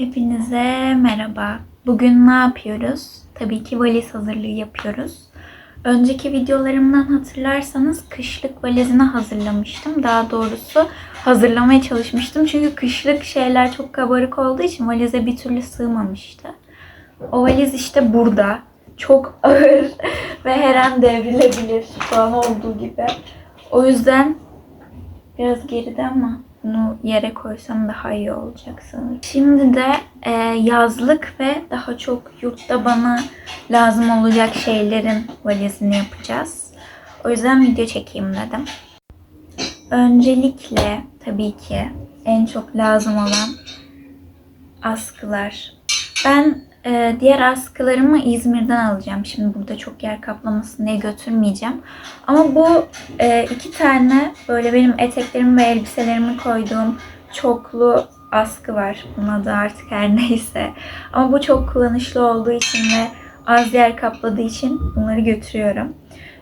Hepinize merhaba. Bugün ne yapıyoruz? Tabii ki valiz hazırlığı yapıyoruz. Önceki videolarımdan hatırlarsanız kışlık valizini hazırlamıştım. Daha doğrusu hazırlamaya çalışmıştım. Çünkü kışlık şeyler çok kabarık olduğu için valize bir türlü sığmamıştı. O valiz işte burada. Çok ağır ve her an devrilebilir şu an olduğu gibi. O yüzden biraz geride ama bunu yere koysam daha iyi olacak sanırım. Şimdi de e, yazlık ve daha çok yurtta bana lazım olacak şeylerin valizini yapacağız. O yüzden video çekeyim dedim. Öncelikle tabii ki en çok lazım olan askılar. Ben e, diğer askılarımı İzmir'den alacağım. Şimdi burada çok yer kaplamasın diye götürmeyeceğim. Ama bu e, iki tane böyle benim eteklerimi ve elbiselerimi koyduğum çoklu askı var. Bunun adı artık her neyse. Ama bu çok kullanışlı olduğu için ve az yer kapladığı için bunları götürüyorum.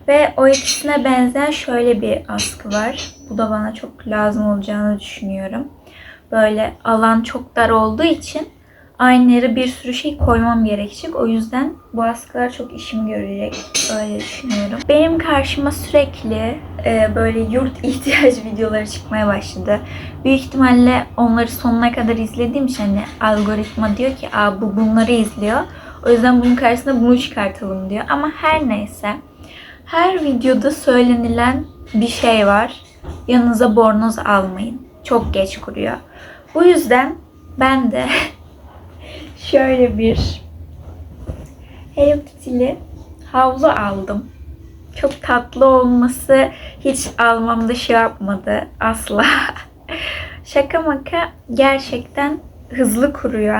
Ve o ikisine benzer şöyle bir askı var. Bu da bana çok lazım olacağını düşünüyorum. Böyle alan çok dar olduğu için aynı yere bir sürü şey koymam gerekecek. O yüzden bu askılar çok işimi görecek. Öyle düşünüyorum. Benim karşıma sürekli e, böyle yurt ihtiyaç videoları çıkmaya başladı. Büyük ihtimalle onları sonuna kadar izlediğim için hani algoritma diyor ki Aa, bu bunları izliyor. O yüzden bunun karşısına bunu çıkartalım diyor. Ama her neyse. Her videoda söylenilen bir şey var. Yanınıza bornoz almayın. Çok geç kuruyor. Bu yüzden ben de şöyle bir Hello Kitty'li havlu aldım. Çok tatlı olması hiç almamda şey yapmadı asla. Şaka maka gerçekten hızlı kuruyor.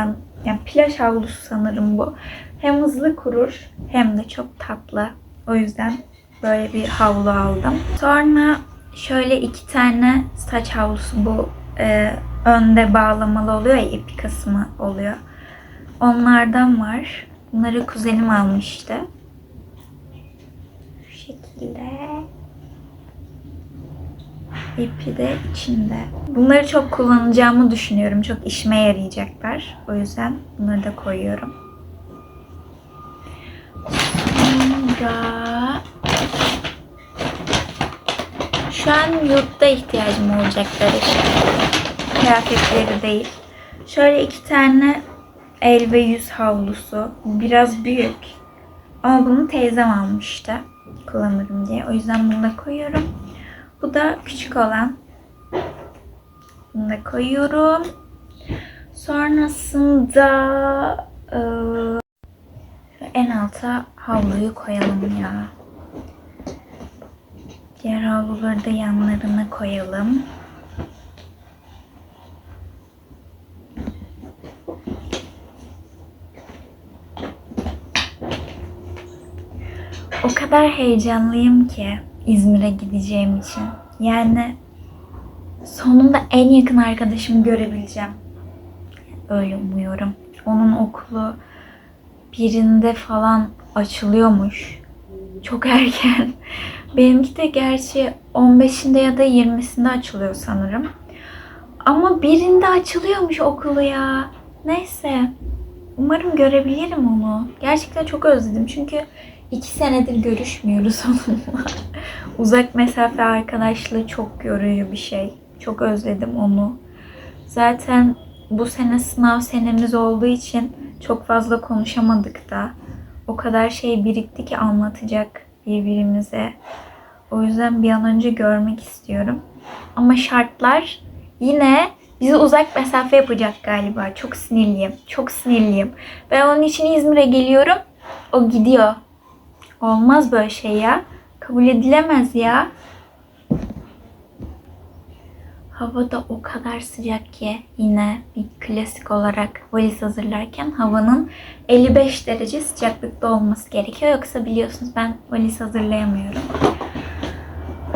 Yani plaj havlusu sanırım bu. Hem hızlı kurur hem de çok tatlı. O yüzden böyle bir havlu aldım. Sonra şöyle iki tane saç havlusu bu e, önde bağlamalı oluyor ya ipi kısmı oluyor. Onlardan var. Bunları kuzenim almıştı. Şu şekilde. İpi de içinde. Bunları çok kullanacağımı düşünüyorum. Çok işime yarayacaklar. O yüzden bunları da koyuyorum. Sonra şu an yurtta ihtiyacım olacakları şey. Kıyafetleri değil. Şöyle iki tane el ve yüz havlusu. Biraz büyük. Ama bunu teyzem almıştı. Kullanırım diye. O yüzden bunu da koyuyorum. Bu da küçük olan. Bunu da koyuyorum. Sonrasında eee, en alta havluyu koyalım ya. Diğer havluları da yanlarına koyalım. O kadar heyecanlıyım ki İzmir'e gideceğim için. Yani sonunda en yakın arkadaşımı görebileceğim. Öyle umuyorum. Onun okulu birinde falan açılıyormuş. Çok erken. Benimki de gerçi 15'inde ya da 20'sinde açılıyor sanırım. Ama birinde açılıyormuş okulu ya. Neyse. Umarım görebilirim onu. Gerçekten çok özledim. Çünkü iki senedir görüşmüyoruz onunla. Uzak mesafe arkadaşlığı çok yoruyor bir şey. Çok özledim onu. Zaten bu sene sınav senemiz olduğu için çok fazla konuşamadık da. O kadar şey birikti ki anlatacak birbirimize. O yüzden bir an önce görmek istiyorum. Ama şartlar yine bizi uzak mesafe yapacak galiba. Çok sinirliyim. Çok sinirliyim. Ben onun için İzmir'e geliyorum. O gidiyor. Olmaz böyle şey ya. Kabul edilemez ya. Hava da o kadar sıcak ki yine bir klasik olarak valiz hazırlarken havanın 55 derece sıcaklıkta olması gerekiyor. Yoksa biliyorsunuz ben valiz hazırlayamıyorum.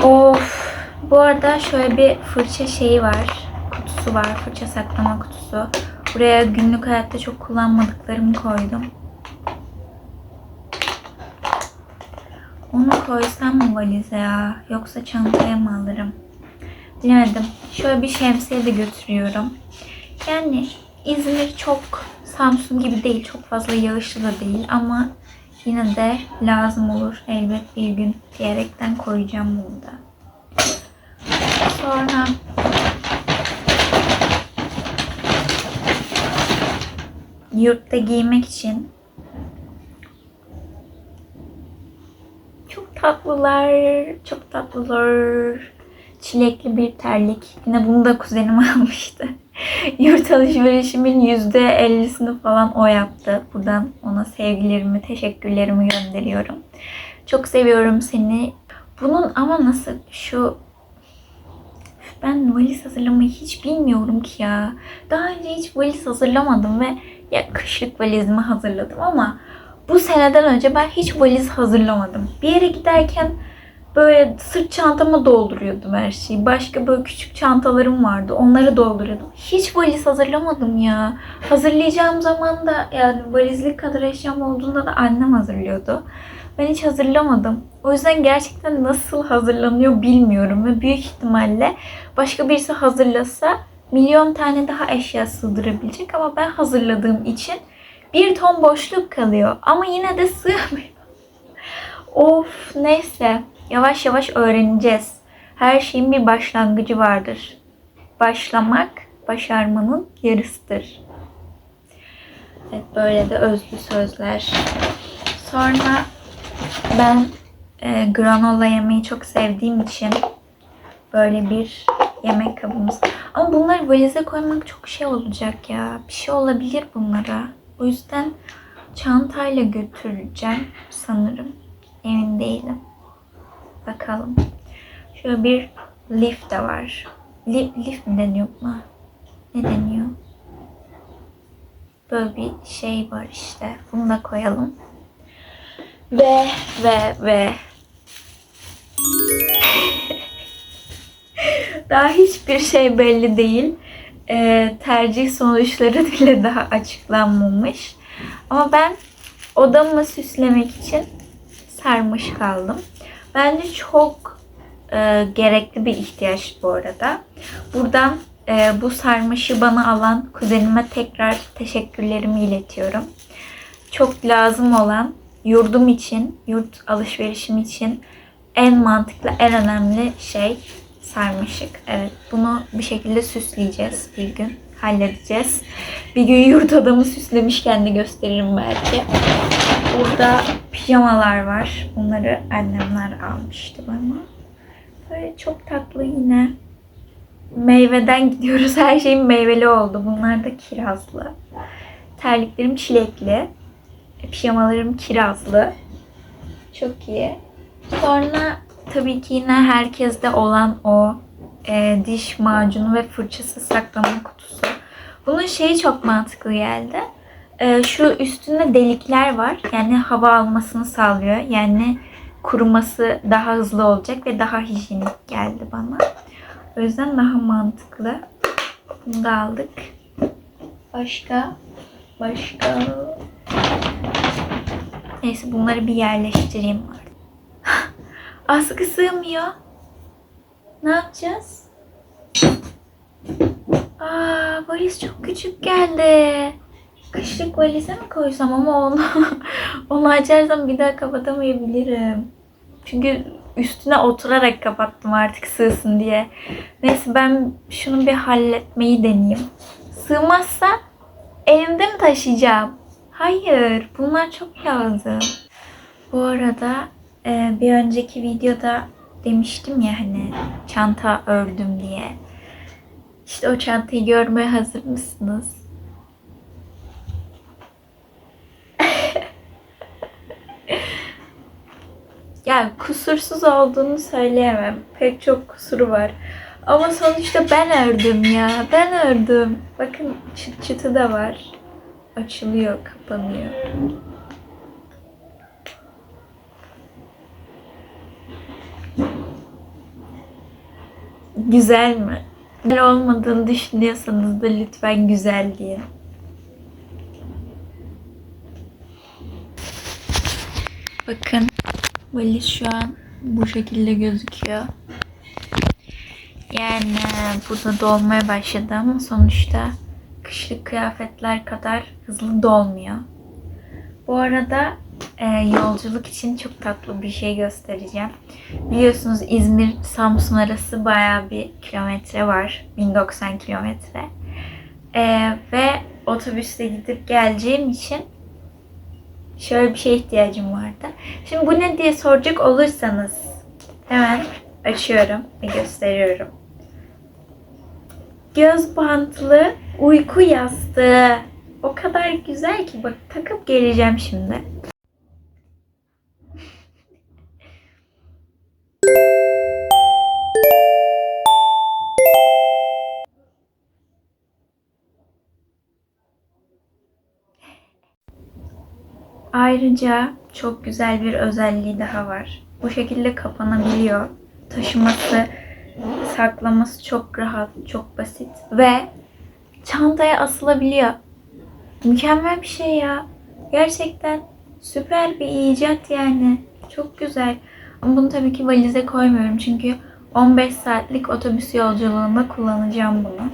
Of. Bu arada şöyle bir fırça şeyi var. Kutusu var. Fırça saklama kutusu. Buraya günlük hayatta çok kullanmadıklarımı koydum. Onu koysam mı valize ya? Yoksa çantaya mı alırım? Bilemedim. Şöyle bir şemsiye de götürüyorum. Yani İzmir çok Samsun gibi değil. Çok fazla yağışlı da değil ama yine de lazım olur elbet bir gün diyerekten koyacağım bunu da. Sonra yurtta giymek için tatlılar, çok tatlılar. Çilekli bir terlik. Yine bunu da kuzenim almıştı. Yurt alışverişimin yüzde 50'sini falan o yaptı. Buradan ona sevgilerimi, teşekkürlerimi gönderiyorum. Çok seviyorum seni. Bunun ama nasıl şu ben valiz hazırlamayı hiç bilmiyorum ki ya. Daha önce hiç valiz hazırlamadım ve ya kışlık valizimi hazırladım ama bu seneden önce ben hiç valiz hazırlamadım. Bir yere giderken böyle sırt çantama dolduruyordum her şeyi. Başka böyle küçük çantalarım vardı. Onları dolduruyordum. Hiç valiz hazırlamadım ya. Hazırlayacağım zaman da yani valizlik kadar eşyam olduğunda da annem hazırlıyordu. Ben hiç hazırlamadım. O yüzden gerçekten nasıl hazırlanıyor bilmiyorum ve büyük ihtimalle başka birisi hazırlasa milyon tane daha eşya sığdırabilecek ama ben hazırladığım için bir ton boşluk kalıyor ama yine de sığmıyor. of neyse yavaş yavaş öğreneceğiz. Her şeyin bir başlangıcı vardır. Başlamak başarmanın yarısıdır. Evet böyle de özlü sözler. Sonra ben e, granola yemeyi çok sevdiğim için böyle bir yemek kabımız. Ama bunları valize koymak çok şey olacak ya. Bir şey olabilir bunlara. O yüzden çantayla götüreceğim sanırım. Emin değilim. Bakalım. Şöyle bir lif de var. Lif, lif mi deniyor buna? Ne deniyor? Böyle bir şey var işte. Bunu da koyalım. Ve ve ve daha hiçbir şey belli değil. Ee, tercih sonuçları bile daha açıklanmamış. Ama ben odamı süslemek için sarmış kaldım. Bence çok e, gerekli bir ihtiyaç bu arada. Buradan e, bu sarmaşı bana alan kuzenime tekrar teşekkürlerimi iletiyorum. Çok lazım olan yurdum için, yurt alışverişim için en mantıklı, en önemli şey sarmaşık. Evet, bunu bir şekilde süsleyeceğiz bir gün. Halledeceğiz. Bir gün yurt adamı süslemişken de gösteririm belki. Burada pijamalar var. Bunları annemler almıştı bana. Böyle çok tatlı yine. Meyveden gidiyoruz. Her şeyim meyveli oldu. Bunlar da kirazlı. Terliklerim çilekli. Pijamalarım kirazlı. Çok iyi. Sonra tabii ki yine herkeste olan o e, diş macunu ve fırçası saklama kutusu. Bunun şeyi çok mantıklı geldi. E, şu üstünde delikler var. Yani hava almasını sağlıyor. Yani kuruması daha hızlı olacak ve daha hijyenik geldi bana. O yüzden daha mantıklı. Bunu da aldık. Başka? Başka? Neyse bunları bir yerleştireyim artık. Askı sığmıyor. Ne yapacağız? Aa, valiz çok küçük geldi. Kışlık valize mi koysam ama onu onu açarsam bir daha kapatamayabilirim. Çünkü üstüne oturarak kapattım artık sığsın diye. Neyse ben şunu bir halletmeyi deneyeyim. Sığmazsa elimde mi taşıyacağım? Hayır, bunlar çok lazım. Bu arada e, bir önceki videoda demiştim ya hani çanta ördüm diye. İşte o çantayı görmeye hazır mısınız? yani kusursuz olduğunu söyleyemem. Pek çok kusuru var. Ama sonuçta ben ördüm ya. Ben ördüm. Bakın çıt çıtı da var. Açılıyor, kapanıyor. Güzel mi? Güzel olmadığını düşünüyorsanız da lütfen güzel diye. Bakın valiz şu an bu şekilde gözüküyor. Yani burada dolmaya başladı ama sonuçta kışlık kıyafetler kadar hızlı dolmuyor. Bu arada e, yolculuk için çok tatlı bir şey göstereceğim. Biliyorsunuz İzmir Samsun arası bayağı bir kilometre var. 1090 kilometre. E, ve otobüste gidip geleceğim için şöyle bir şeye ihtiyacım vardı. Şimdi bu ne diye soracak olursanız hemen açıyorum ve gösteriyorum. Göz bantlı uyku yastığı. O kadar güzel ki bak takıp geleceğim şimdi. Ayrıca çok güzel bir özelliği daha var. Bu şekilde kapanabiliyor. Taşıması, saklaması çok rahat, çok basit ve çantaya asılabiliyor. Mükemmel bir şey ya. Gerçekten süper bir icat yani. Çok güzel. Ama bunu tabii ki valize koymuyorum çünkü 15 saatlik otobüs yolculuğunda kullanacağım bunu.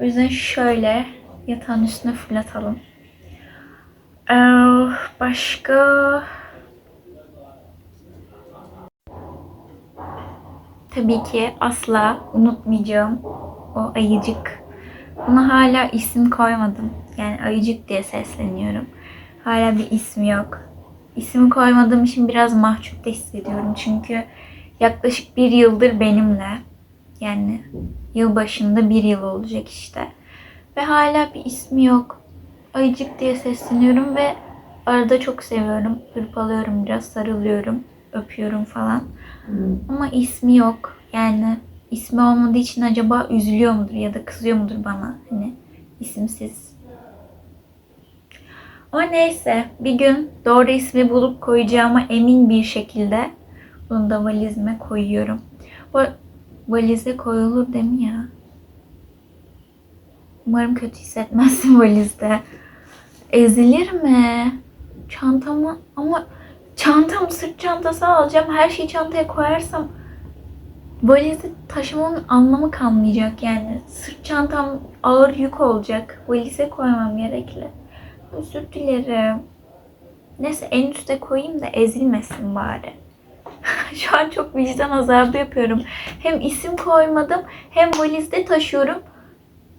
O yüzden şöyle yatağın üstüne fırlatalım. Başka tabii ki asla unutmayacağım o ayıcık. Buna hala isim koymadım. Yani ayıcık diye sesleniyorum. Hala bir ismi yok. İsim koymadığım için biraz mahcup da hissediyorum. Çünkü yaklaşık bir yıldır benimle. Yani yılbaşında bir yıl olacak işte. Ve hala bir ismi yok. Ayıcık diye sesleniyorum ve arada çok seviyorum. Hırpalıyorum biraz, sarılıyorum, öpüyorum falan. Ama ismi yok. Yani ismi olmadığı için acaba üzülüyor mudur ya da kızıyor mudur bana? Hani isimsiz. Ama neyse bir gün doğru ismi bulup koyacağıma emin bir şekilde bunu da valizime koyuyorum. Bu valize koyulur değil mi ya? Umarım kötü hissetmezsin valizde. Ezilir mi? Çantamı ama çantam sırt çantası alacağım. Her şeyi çantaya koyarsam valizi taşımamın anlamı kalmayacak yani. Sırt çantam ağır yük olacak. Valize koymam gerekli. Özür dilerim. Neyse en üste koyayım da ezilmesin bari. Şu an çok vicdan azabı yapıyorum. Hem isim koymadım hem valizde taşıyorum.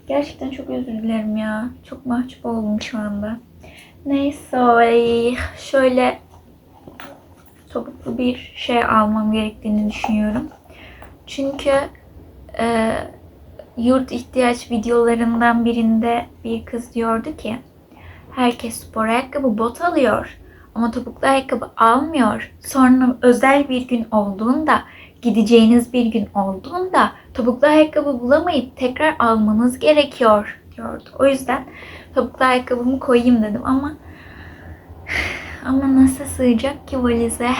Gerçekten çok özür dilerim ya. Çok mahcup oldum şu anda. Neyse şöyle topuklu bir şey almam gerektiğini düşünüyorum. Çünkü e, yurt ihtiyaç videolarından birinde bir kız diyordu ki herkes spor ayakkabı bot alıyor ama topuklu ayakkabı almıyor. Sonra özel bir gün olduğunda gideceğiniz bir gün olduğunda topuklu ayakkabı bulamayıp tekrar almanız gerekiyor diyordu. O yüzden topuklu ayakkabımı koyayım dedim ama ama nasıl sığacak ki valize?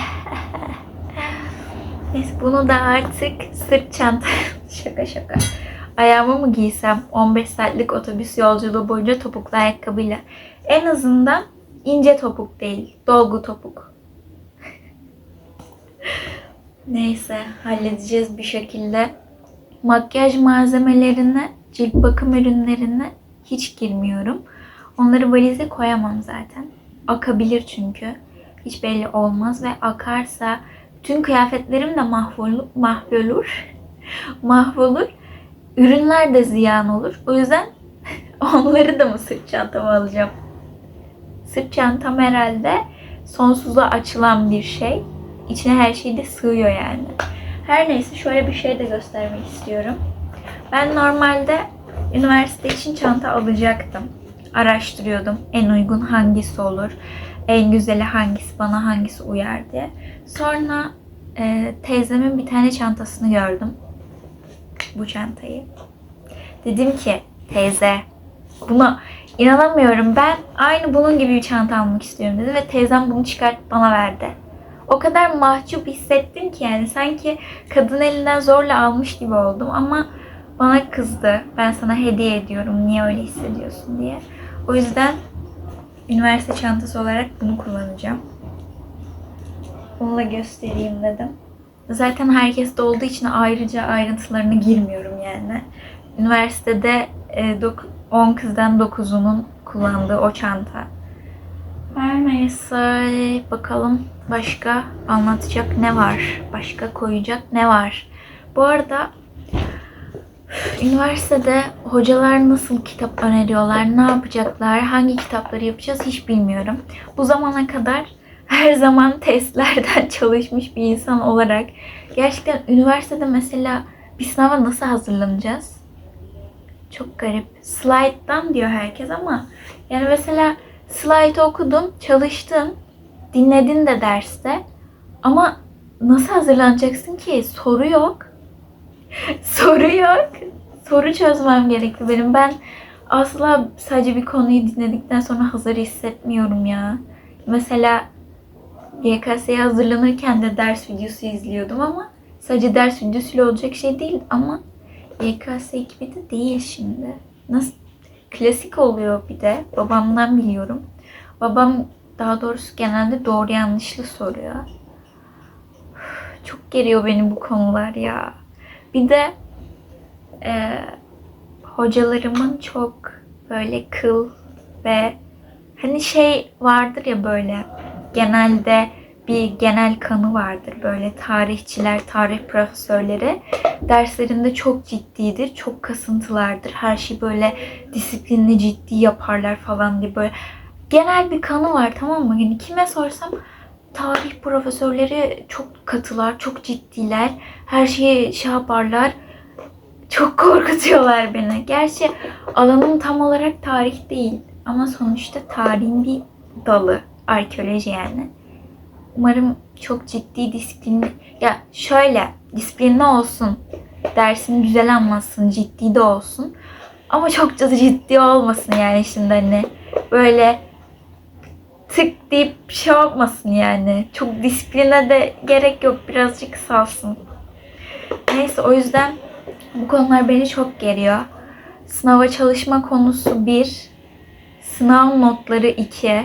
Neyse bunu da artık sırt çanta şaka şaka. Ayağıma mı giysem 15 saatlik otobüs yolculuğu boyunca topuklu ayakkabıyla. En azından ince topuk değil, dolgu topuk. Neyse halledeceğiz bir şekilde. Makyaj malzemelerine, cilt bakım ürünlerine hiç girmiyorum. Onları valize koyamam zaten. Akabilir çünkü. Hiç belli olmaz ve akarsa tüm kıyafetlerim de mahvolur. mahvolur. mahvolur. Ürünler de ziyan olur. O yüzden onları da mı sırt çantama alacağım? Sırt çantam herhalde sonsuza açılan bir şey. İçine her şey de sığıyor yani. Her neyse şöyle bir şey de göstermek istiyorum. Ben normalde üniversite için çanta alacaktım. Araştırıyordum en uygun hangisi olur, en güzeli hangisi, bana hangisi uyar diye. Sonra e, teyzemin bir tane çantasını gördüm. Bu çantayı. Dedim ki teyze buna inanamıyorum ben aynı bunun gibi bir çanta almak istiyorum dedi ve teyzem bunu çıkartıp bana verdi. O kadar mahcup hissettim ki yani sanki kadın elinden zorla almış gibi oldum ama bana kızdı. Ben sana hediye ediyorum. Niye öyle hissediyorsun diye. O yüzden üniversite çantası olarak bunu kullanacağım. Bunu da göstereyim dedim. Zaten herkes de olduğu için ayrıca ayrıntılarına girmiyorum yani. Üniversitede e, doku- 10 kızdan 9'unun kullandığı o çanta. Her neyse bakalım başka anlatacak ne var? Başka koyacak ne var? Bu arada üniversitede hocalar nasıl kitap öneriyorlar, ne yapacaklar, hangi kitapları yapacağız hiç bilmiyorum. Bu zamana kadar her zaman testlerden çalışmış bir insan olarak gerçekten üniversitede mesela bir sınava nasıl hazırlanacağız? Çok garip. Slide'dan diyor herkes ama yani mesela slide okudun, çalıştın, dinledin de derste ama nasıl hazırlanacaksın ki? Soru yok. Soru yok. Soru çözmem gerekli benim. Ben asla sadece bir konuyu dinledikten sonra hazır hissetmiyorum ya. Mesela YKS'ye hazırlanırken de ders videosu izliyordum ama sadece ders videosuyla olacak şey değil ama YKS gibi de değil şimdi. Nasıl klasik oluyor bir de babamdan biliyorum. Babam daha doğrusu genelde doğru yanlışlı soruyor. Çok geriyor beni bu konular ya. Bir de e, hocalarımın çok böyle kıl ve hani şey vardır ya böyle genelde bir genel kanı vardır böyle tarihçiler, tarih profesörleri derslerinde çok ciddidir, çok kasıntılardır. Her şey böyle disiplinli ciddi yaparlar falan diye böyle genel bir kanı var tamam mı? Yani kime sorsam tarih profesörleri çok katılar, çok ciddiler. Her şeyi şey yaparlar. Çok korkutuyorlar beni. Gerçi alanım tam olarak tarih değil. Ama sonuçta tarihin bir dalı. Arkeoloji yani. Umarım çok ciddi disiplinli... Ya şöyle disiplinli olsun. Dersini güzel anlatsın. Ciddi de olsun. Ama çok ciddi olmasın yani şimdi hani. Böyle tık deyip bir şey yapmasın yani. Çok disipline de gerek yok. Birazcık salsın. Neyse o yüzden bu konular beni çok geriyor. Sınava çalışma konusu 1. Sınav notları 2.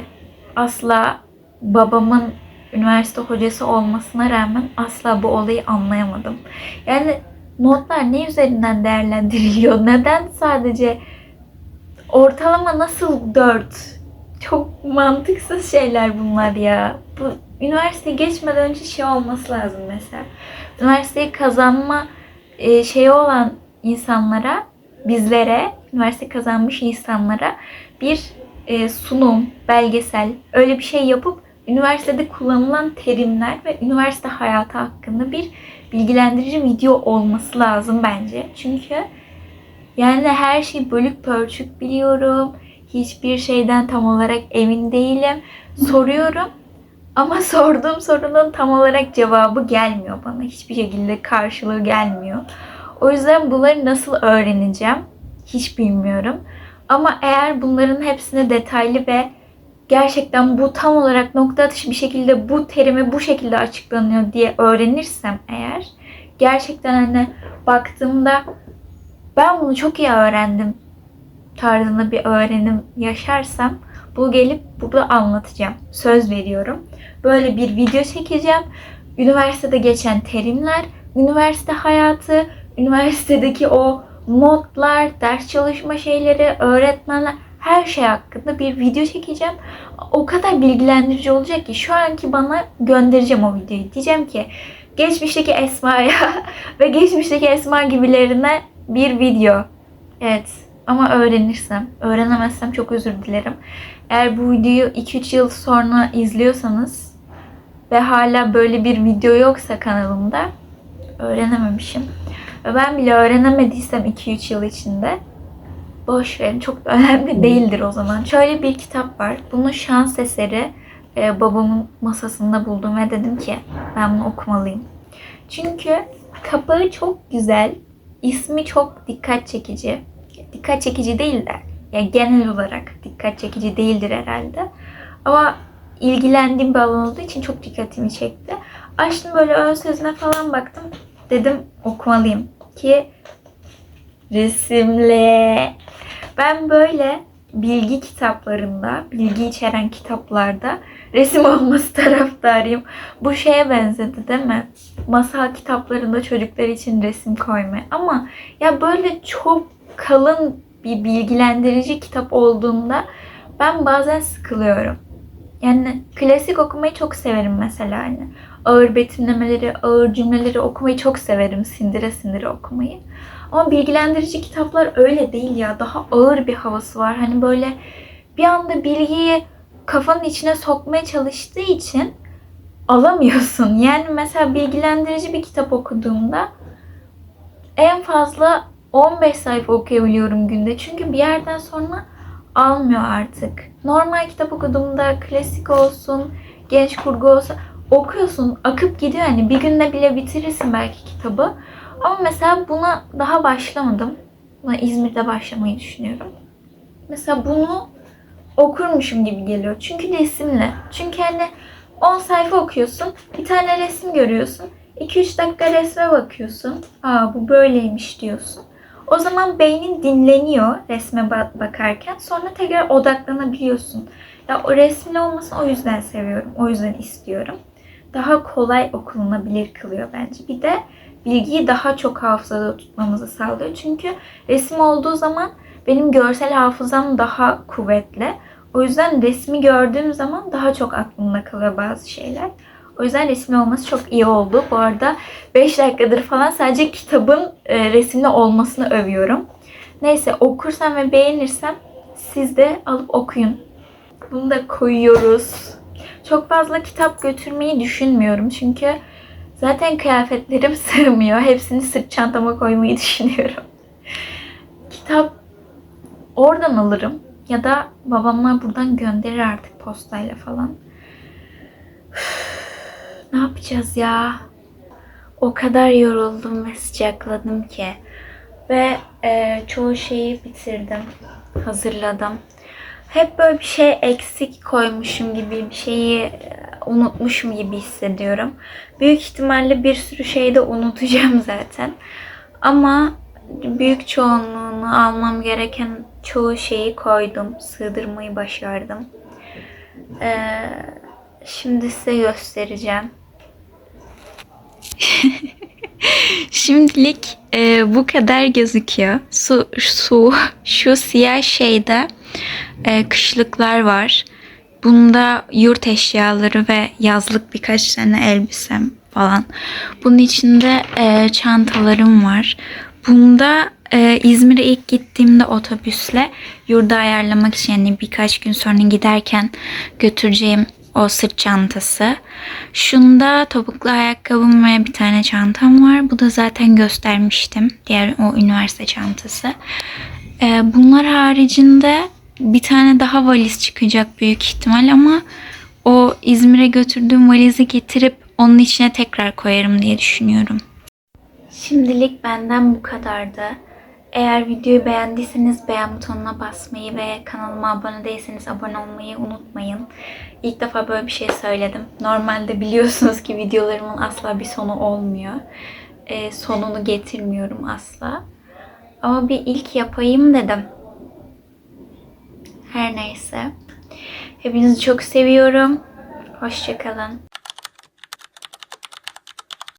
Asla babamın üniversite hocası olmasına rağmen asla bu olayı anlayamadım. Yani notlar ne üzerinden değerlendiriliyor? Neden sadece ortalama nasıl 4? Çok mantıksız şeyler bunlar ya. Bu üniversite geçmeden önce şey olması lazım mesela. Üniversiteyi kazanma e, şeyi olan insanlara, bizlere, üniversite kazanmış insanlara bir e, sunum, belgesel, öyle bir şey yapıp üniversitede kullanılan terimler ve üniversite hayatı hakkında bir bilgilendirici video olması lazım bence. Çünkü yani her şeyi bölük pörçük biliyorum. Hiçbir şeyden tam olarak emin değilim. Soruyorum ama sorduğum sorunun tam olarak cevabı gelmiyor bana. Hiçbir şekilde karşılığı gelmiyor. O yüzden bunları nasıl öğreneceğim hiç bilmiyorum. Ama eğer bunların hepsini detaylı ve gerçekten bu tam olarak nokta atışı bir şekilde bu terimi bu şekilde açıklanıyor diye öğrenirsem eğer gerçekten hani baktığımda ben bunu çok iyi öğrendim tarzında bir öğrenim yaşarsam bu gelip burada anlatacağım. Söz veriyorum. Böyle bir video çekeceğim. Üniversitede geçen terimler, üniversite hayatı, üniversitedeki o notlar, ders çalışma şeyleri, öğretmenler her şey hakkında bir video çekeceğim. O kadar bilgilendirici olacak ki şu anki bana göndereceğim o videoyu. Diyeceğim ki geçmişteki Esma'ya ve geçmişteki Esma gibilerine bir video. Evet ama öğrenirsem, öğrenemezsem çok özür dilerim. Eğer bu videoyu 2-3 yıl sonra izliyorsanız ve hala böyle bir video yoksa kanalımda öğrenememişim. Ve ben bile öğrenemediysem 2-3 yıl içinde boş verin çok da önemli değildir o zaman. Şöyle bir kitap var. Bunun şans eseri e, babamın masasında buldum ve dedim ki ben bunu okumalıyım. Çünkü kapağı çok güzel, ismi çok dikkat çekici. Dikkat çekici değil de yani genel olarak dikkat çekici değildir herhalde. Ama ilgilendiğim bir alan olduğu için çok dikkatimi çekti. Açtım böyle ön sözüne falan baktım. Dedim okumalıyım ki resimli. Ben böyle bilgi kitaplarında, bilgi içeren kitaplarda resim olması taraftarıyım. Bu şeye benzedi değil mi? Masal kitaplarında çocuklar için resim koyma. Ama ya böyle çok kalın bir bilgilendirici kitap olduğunda ben bazen sıkılıyorum. Yani klasik okumayı çok severim mesela hani. Ağır betimlemeleri, ağır cümleleri okumayı çok severim. Sindire sindire okumayı. Ama bilgilendirici kitaplar öyle değil ya. Daha ağır bir havası var. Hani böyle bir anda bilgiyi kafanın içine sokmaya çalıştığı için alamıyorsun. Yani mesela bilgilendirici bir kitap okuduğumda en fazla 15 sayfa okuyabiliyorum günde. Çünkü bir yerden sonra almıyor artık. Normal kitap okuduğumda klasik olsun, genç kurgu olsun okuyorsun, akıp gidiyor. Hani bir günde bile bitirirsin belki kitabı. Ama mesela buna daha başlamadım. Buna İzmir'de başlamayı düşünüyorum. Mesela bunu okurmuşum gibi geliyor. Çünkü resimli. Çünkü hani 10 sayfa okuyorsun, bir tane resim görüyorsun. 2-3 dakika resme bakıyorsun. Aa bu böyleymiş diyorsun. O zaman beynin dinleniyor resme ba- bakarken. Sonra tekrar odaklanabiliyorsun. Ya o resmin olmasını o yüzden seviyorum. O yüzden istiyorum. Daha kolay okunabilir kılıyor bence. Bir de bilgiyi daha çok hafızada tutmamızı sağlıyor. Çünkü resim olduğu zaman benim görsel hafızam daha kuvvetli. O yüzden resmi gördüğüm zaman daha çok aklımda kalıyor bazı şeyler. O yüzden resmi olması çok iyi oldu. Bu arada 5 dakikadır falan sadece kitabın e, resimli olmasını övüyorum. Neyse okursam ve beğenirsem siz de alıp okuyun. Bunu da koyuyoruz. Çok fazla kitap götürmeyi düşünmüyorum. Çünkü zaten kıyafetlerim sığmıyor. Hepsini sırt çantama koymayı düşünüyorum. Kitap oradan alırım. Ya da babamlar buradan gönderir artık postayla falan. Ne yapacağız ya? O kadar yoruldum ve sıcakladım ki. Ve e, çoğu şeyi bitirdim. Hazırladım. Hep böyle bir şey eksik koymuşum gibi, bir şeyi e, unutmuşum gibi hissediyorum. Büyük ihtimalle bir sürü şeyi de unutacağım zaten. Ama büyük çoğunluğunu almam gereken çoğu şeyi koydum. Sığdırmayı başardım. Ee, şimdi size göstereceğim. Şimdilik e, bu kadar gözüküyor. Su, su, şu siyah şeyde e, kışlıklar var. Bunda yurt eşyaları ve yazlık birkaç tane elbisem falan. Bunun içinde e, çantalarım var. Bunda e, İzmir'e ilk gittiğimde otobüsle yurda ayarlamak için yani birkaç gün sonra giderken götüreceğim o sırt çantası. Şunda topuklu ayakkabım ve bir tane çantam var. Bu da zaten göstermiştim. Diğer o üniversite çantası. Ee, bunlar haricinde bir tane daha valiz çıkacak büyük ihtimal ama o İzmir'e götürdüğüm valizi getirip onun içine tekrar koyarım diye düşünüyorum. Şimdilik benden bu kadardı. Eğer videoyu beğendiyseniz beğen butonuna basmayı ve kanalıma abone değilseniz abone olmayı unutmayın. İlk defa böyle bir şey söyledim. Normalde biliyorsunuz ki videolarımın asla bir sonu olmuyor. Ee, sonunu getirmiyorum asla. Ama bir ilk yapayım dedim. Her neyse. Hepinizi çok seviyorum. Hoşçakalın.